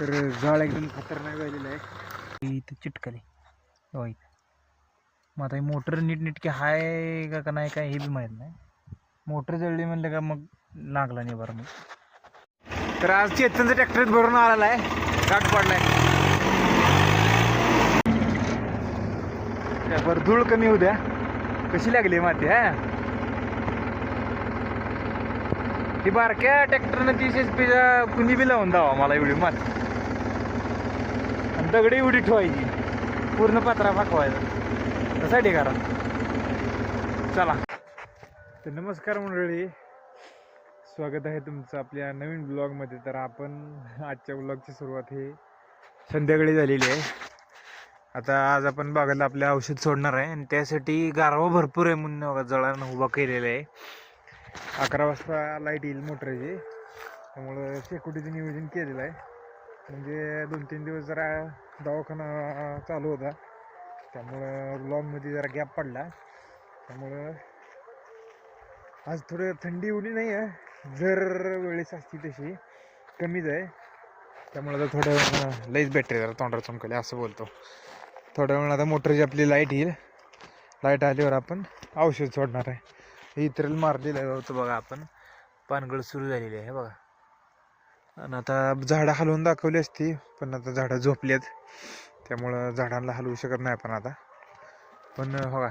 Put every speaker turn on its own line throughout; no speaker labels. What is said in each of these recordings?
तर जाळ एकदम खतरनाक झालेलं आहे. इथं चिटकले. हो इथं मग आता ही मोटर नीटनीटकी हाय का का नाही काय हे बी माहीत नाही. मोटर जळली म्हणलं का मग लागला नाही बरं मग. तर आज चेतनचा ट्रॅक्टर भरून आलेला आहे. गाठ पडलाय. काय बरं धूळ कमी होऊ द्या. कशी लागली माती हा? ती बारक्या ट्रॅक्टरनं तीस एच पीचा कुणी बी लावून द्यावा मला एवढी माती. दगडी एवढी ठेवायची. पूर्ण पत्रा फाकवायचा त्यासाठी करा. चला. तर नमस्कार मंडळी. स्वागत आहे तुमचं आपल्या नवीन ब्लॉगमध्ये. तर आपण आजच्या ब्लॉगची सुरुवात ही संध्याकाळी झालेली आहे. आता आज आपण बागाला आपल्या औषध सोडणार आहे. आणि त्यासाठी गारवा भरपूर आहे म्हणून बघा जळानं उभा केलेला आहे. अकरा वाजता लाइट येईल मोटरची. त्यामुळं शेकोटीचं नियोजन केलेलं आहे. म्हणजे दोन तीन दिवस जरा दवाखाना चालू होता. त्यामुळं ब्लॉगमध्ये जरा गॅप पडला. त्यामुळं आज थोडं थंडी एवढी नाही आहे जर वेळेस असती तशी कमीच आहे. त्यामुळं आता थोडं लईच बॅटरी जरा तोंडावर चमकले असं बोलतो. थोड्या वेळ आता मोटरची आपली लाइट येईल. लाइट आल्यावर आपण औषध सोडणार आहे. इतरेल मारलेलं होतं बघा आपण. पानगळ सुरू झालेली आहे बघा. आणि आता झाडं हलवून दाखवली असती पण आता झाडं झोपली आहेत. त्यामुळं झाडांना हलवू शकत नाही आपण आता. पण हो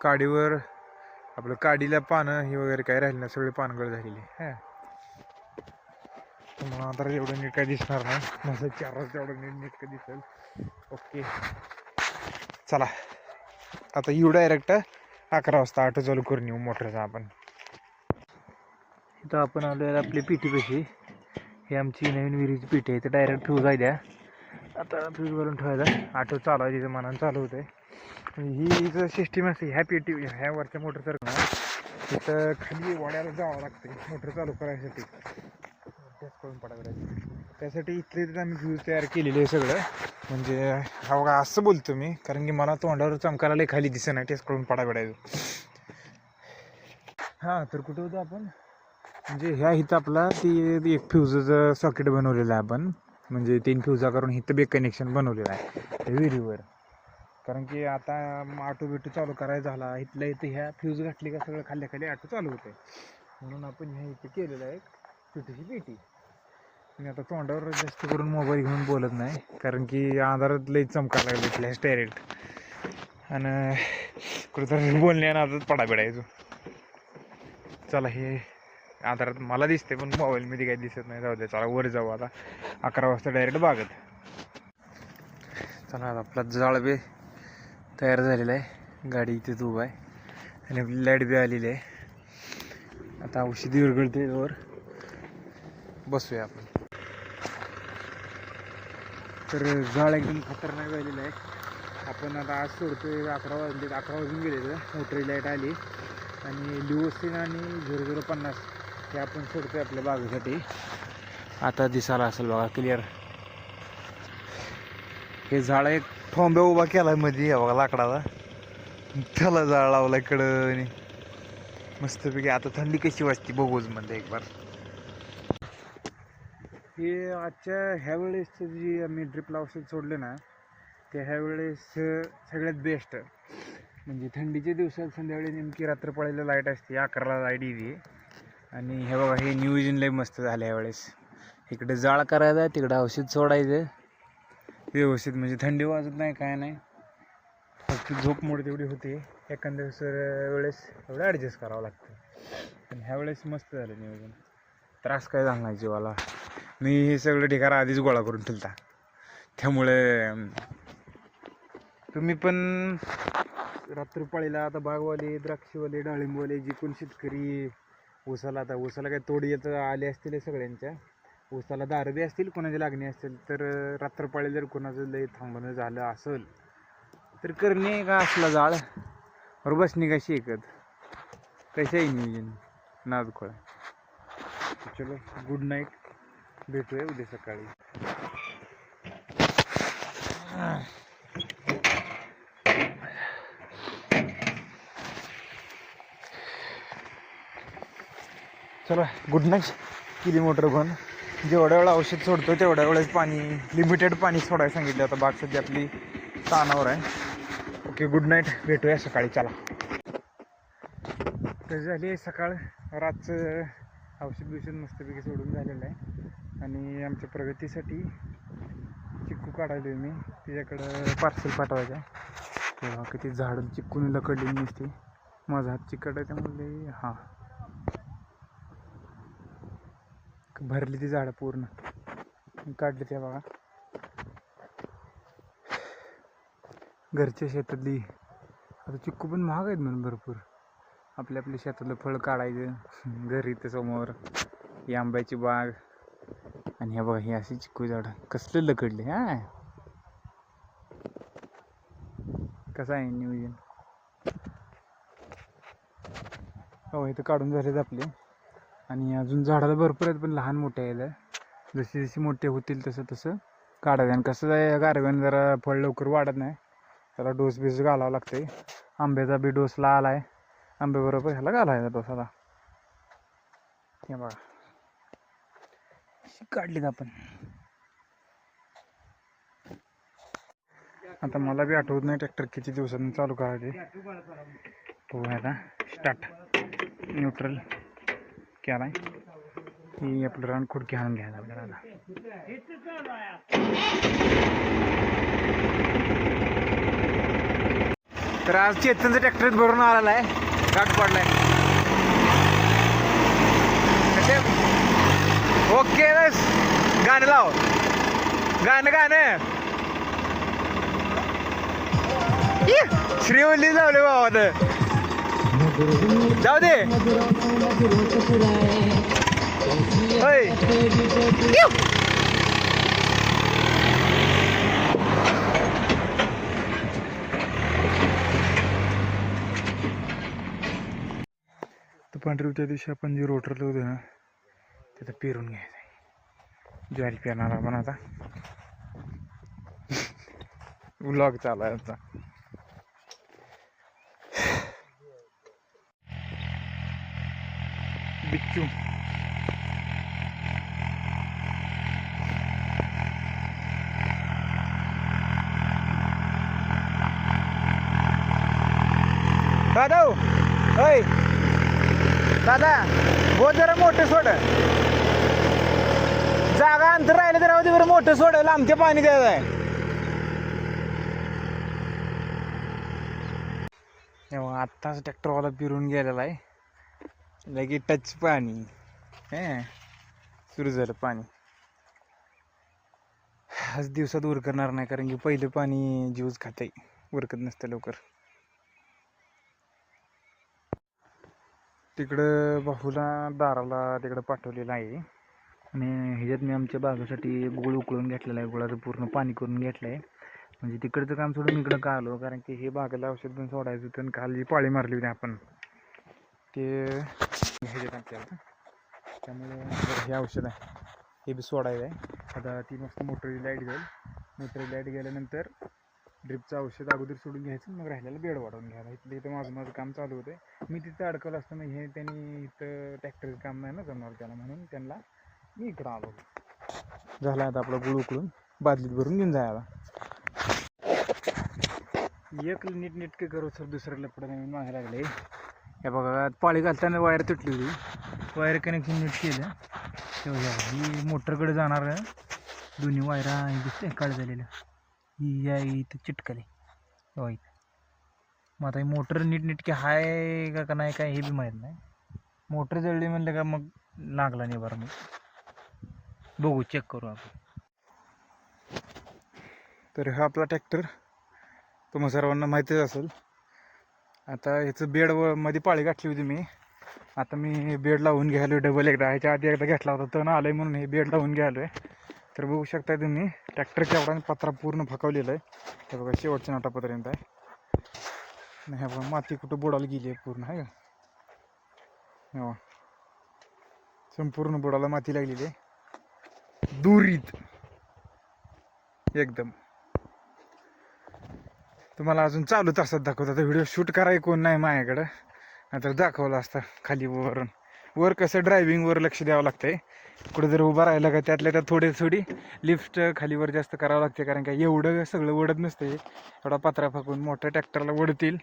काडीवर आपलं काडीला पानं ही वगैरे काय राहिली नाही सगळी पानगळ झालेली हां. तुम्हाला आता एवढं नीट काय दिसणार नाही. माझं चार वाजता एवढं नीट नीट काय दिसेल. ओके. चला. आता येऊ डायरेक्ट अकरा वाजता ऑटो चालू करून येऊ मोटरचा आपण. इथं आपण आलो आहे आपली पेटी पेशी ही आमची नवीन विहिरीची पेटी आहे तर डायरेक्ट फ्यूज आहे द्या. आता फ्यूज भरून ठेवायचा. ऑटो चालू आहे तिथं मनानं चालू होतं आहे ही जर सिस्टीम असते ह्या पेटी ह्या वरच्या मोटर ना. तिथं खाली वाड्याला जावं लागतं मोटर चालू करायसाठी. तेच करून पडायला त्यासाठी इथले इथं आम्ही फ्यूज तयार केलेले आहे सगळं. म्हणजे हा बघा असं बोलतो मी कारण की मला तोंडावर चमकायला लई खाली दिसत नाही टेस्ट करून पडा पडायचं हां तर कुठं होतं आपण? म्हणजे ह्या इथं आपला ती एक फ्यूजचं सॉकेट बनवलेलं आहे आपण. म्हणजे तीन फ्यूजा करून इथं बे कनेक्शन बनवलेलं आहे. विहिरीवर. कारण की आता ऑटो बिटो चालू करायचा झाला. इथल्या इथं ह्या फ्यूज घातली का सगळं खाल्ल्या खाली ऑटो चालू होते म्हणून आपण ह्या इथं केलेलं आहे एक छोटीशी पेटी. मी आता तोंडावर जास्त करून मोबाईल घेऊन बोलत नाही. कारण की आधारात लई चमका लागले फ्लॅश डायरेक्ट आणि कुठेतरी बोलण्यानं आता पडा बिडायचो चला हे आधारात मला दिसते पण मोबाईलमध्ये काही दिसत नाही. जाऊ दे चला वर जाऊ आता. अकरा वाजता डायरेक्ट बागत. चला आता आपला जाळ बी तयार झालेला आहे. गाडी इथेच उभा आहे. आणि आपली लाइट बी आलेली आहे. आता औषधी विरघळते वर. बसूया आपण. तर जाळ एकदम खतरनाक झालेलं आहे. आपण आता आज सोडतोय अकरा वाजले अकरा वाजून गेले मोटरी लाइट आली. आणि लिओसिन आणि झिरो झिरो पन्नास. हे आपण सोडतोय आपल्या बागेसाठी. आता दिसायला असेल बघा क्लिअर हे झाड एक ठोंब्या उभा केला मध्ये बघा लाकडाला. त्याला जाळ लावला इकडं आणि मस्तपैकी आता थंडी कशी वाजते बघूच म्हणलं एक बार हे आजच्या ह्या वेळेस जी आम्ही ड्रिपला औषध सोडले ना ते ह्या वेळेस सगळ्यात बेस्ट म्हणजे थंडीच्या दिवसात संध्याकाळी नेमकी रात्र पडायला लाइट असते अकराला लाइट येते. आणि हे बघा हे नियोजन लय मस्त झालं यावेळेस. इकडे जाळ करायचा तिकडे औषध सोडायचं व्यवस्थित म्हणजे थंडी वाजत नाही काय नाही. फक्त झोप मोड तेवढी होते. एखाद्या वेळेस एवढं ॲडजस्ट करावं लागतं. पण ह्यावेळेस मस्त झालं नियोजन त्रास काय झाला नाही जीवाला. मी हे सगळं ठिकाणं आधीच गोळा करून ठेवता. त्यामुळे तुम्ही पण रात्रपाळीला आता बागवाले द्राक्षवाले डाळिंबवाले जे कोण शेतकरी उसाला आता उसाला काय तोडी येत आले असतील सगळ्यांच्या. उसाला दारबी असतील कोणाची लागणी असतील तर रात्रपाळी जर कोणाचं लय थांबणं झालं असेल तर करणे का असला जाळ? और बसणे का एकत कशाही नियोजन? नादखोळा चलो गुड नाईट भेटूया उद्या सकाळी. चला गुड नाईट केली मोटर बंद जेवढ्या वेळा औषध सोडतो तेवढ्या वेळेस पाणी लिमिटेड पाणी सोडायला सांगितलं आता. बाग सध्या आपली तानावर आहे. ओके गुड नाईट भेटूया सकाळी. चला. तर झाली आहे सकाळ. रातचं औषध बिषध मस्तपैकी सोडून झालेलं आहे. आणि आमच्या प्रगतीसाठी चिक्कू काढायलो मी. तिच्याकडं पार्सल पाठवायचं आहे. तेव्हा किती झाडं चिक्कून लकडली नसते. माझा हात चिकट आहे त्यामुळे हां. भरली ती झाडं पूर्ण. काढली ते बघा. घरच्या शेतातली. आता चिक्कू पण महाग आहेत म्हणून भरपूर. आपल्या आपल्या शेतातलं फळ काढायचं. घरी इथं समोर. ही आंब्याची बाग. आणि हे बघा ही अशी चिक्कू झाडं. कसले लकडले हा? कसं आहे नियोजन? हो इथं काढून झालेत आपले. आणि अजून झाडाला भरपूर आहेत पण लहान मोठे आहेत. जशी जशी मोठे होतील तसं तसं काढायचं आणि कसं आहे गारव्यानं जरा फळ लवकर वाढत नाही. त्याला डोस बीस घालावा लागते आंब्याचा बी डोसला आला आहे आंब्याबरोबर ह्याला घालायचा डोसाला हे बघा. काढलीत आपण. आता मला बी आठवत नाही ट्रॅक्टर किती दिवसांनी चालू करायचे. हो स्टार्ट न्यूट्रल आलाय ही? आपलं रान खुडकी हाणून घ्यायला आपल्याला तर आज चेतनचं ट्रॅक्टर भरून आलेला आहे. गाठ पडलाय. ओके गाणं लाव. गाणं गाणं. श्रीवल्ली लावले बाबा जाऊ दे. होय. तर पांढरीच्या दिवशी आपण जे रोटरलं होतं ना तिथं पेरून घ्यायचं ज्वारी पेरणार आपण आता. ब्लॉग चालू आहे आता बिच्चू दादा होय दादा हो जरा मोठं सोड. जागा अंतर राहिलं तर राहू बरं मोठं सोड लांबते पाणी द्यायचं आहे तेव्हा आत्ताच ट्रॅक्टरवाला पिरून गेलेला आहे. लगे टच पाणी. हे सुरू झालं पाणी. आज दिवसात उरकणार नाही कारण की पहिलं पाणी जीवच आहे. उरकत नसतं लवकर. तिकडं बाहूला दाराला तिकडं पाठवलेलं आहे. आणि ह्याच्यात मी आमच्या बागेसाठी गोळ उकळून घेतलेला आहे. गोळाचं पूर्ण पाणी करून घेतलं आहे म्हणजे तिकडचं काम सोडून इकडं का आलो? कारण की हे बागेला औषध पण सोडायचं होतं आणि काल जी पाळी मारली होती आपण. ते ह्याच्यात होतं त्यामुळे हे औषध आहे. हे बी सोडायचं आहे. आता ती मस्त मोटरी लाइट जाईल मोटरी लाइट गेल्यानंतर ड्रिपचं औषध अगोदर सोडून घ्यायचं मग राहिलेलं बेड वाढवून घ्यायला इथलं इथं माझं माझं काम चालू होतं मी तिथं अडकलं असताना हे त्यांनी इथं ट्रॅक्टरचं काम नाही ना जमणार त्याला म्हणून त्यांना मी इकडं आलो. झाला आता आपला गुळ उकळून बादलीत भरून घेऊन जायला एक नीटनेटके करू सर दुसऱ्याला पुढे नवीन मागायला लागले हे बघा पाळी घालताना वायर तुटली होती. वायर कनेक्शन नीट केलं. तेव्हा ही मोटरकडे जाणार दोन्ही वायरा दिसते काळ झालेल्या. ही या इथं चिटकले. तेव्हा हो, इथं. मग आता ही मोटर नीट नेटके हाय का का नाही काय हे बी माहीत नाही. मोटर जळली म्हणलं का मग लागला नाही बरं मग. बघू चेक करू आपण. तर हा आपला ट्रॅक्टर तुम्हा सर्वांना माहितीच असेल आता ह्याचं बेड व मध्ये पाळी गाठली होती मी. आता मी बेड लावून घ्यायलो डबल एकदा. ह्याच्या आधी एकदा घेतला होता तण आलं म्हणून हे बेड लावून घ्यायलो आहे तर बघू शकता तुम्ही ट्रॅक्टरच्या एवढा पत्रा पूर्ण फाकवलेला आहे. हे बघा शेवटच्या नाटापर्यंत आहे. नाही हे बघा माती कुठं बुडाला गेली आहे पूर्ण आहे का? संपूर्ण बुडाला माती लागलेली आहे. दुरीत. एकदम. तुम्हाला अजून चालू तासात दाखवत. आता व्हिडिओ शूट करायला कोण नाही माझ्याकडं. नाहीतर दाखवलं असतं खाली वरून. वर कसं ड्रायव्हिंगवर लक्ष द्यावं लागतंय. कुठं जर उभं राहिलं का त्यातल्या त्यात थोडी थोडी लिफ्ट खालीवर जास्त करावं लागते कारण का एवढं सगळं ओढत नसतं हे एवढा पत्रा फाकून मोठ्या ट्रॅक्टरला ओढतील.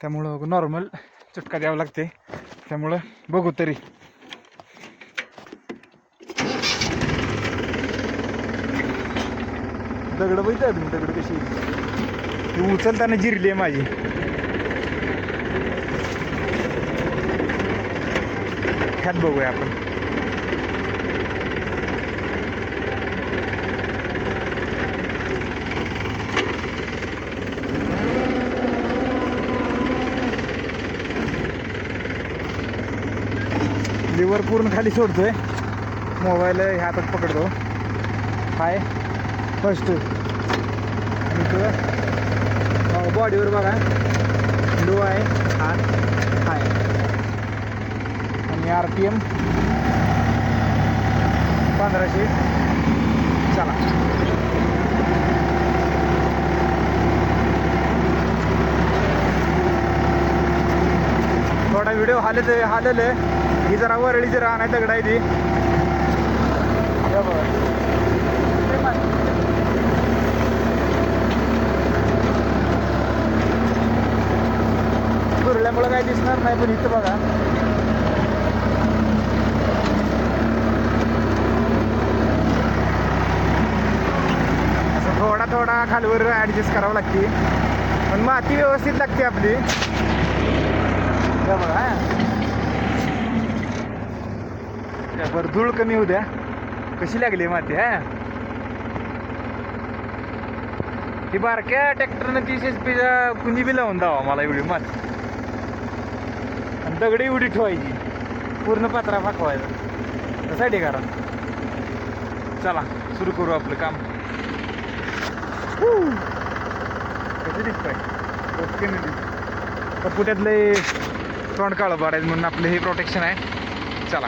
त्यामुळं नॉर्मल चटका द्यावं लागते त्यामुळं बघू तरी. दगड बघित दगड कशी? ती उचलताना जिरली आहे माझी. ह्यात बघूया आपण. लिव्हर पूर्ण खाली सोडतोय. मोबाईल ह्या हातात पकडतो. हाय. फर्स्ट आणि बॉडीवर बघा. लो आहे हात हाय आणि आर पी एम पंधराशे. चला. थोडा व्हिडिओ हालत आहे. ही जरा वरळीची जरा आहे दगड आहे ती. बघा. दिसणार नाही पण इथं बघा. असं थोडा थोडा खालवर ॲडजस्ट करावं लागते. पण माती व्यवस्थित लागते आपली. बघा हा. बरं धूळ कमी होऊ द्या. कशी लागली माती हा? ती बारक्या ट्रॅक्टरनं तीस एच पीचा कुणी बी लावून द्यावा मला एवढी माती. दगडी एवढी ठेवायची. पूर्ण पात्रा पाठवायचा. साठी करा. चला सुरू करू आपलं काम. कसं दिसतंय? ओके नाही तर पुट्यातले तोंड काळं पाडायचं म्हणून आपलं हे प्रोटेक्शन आहे. चला.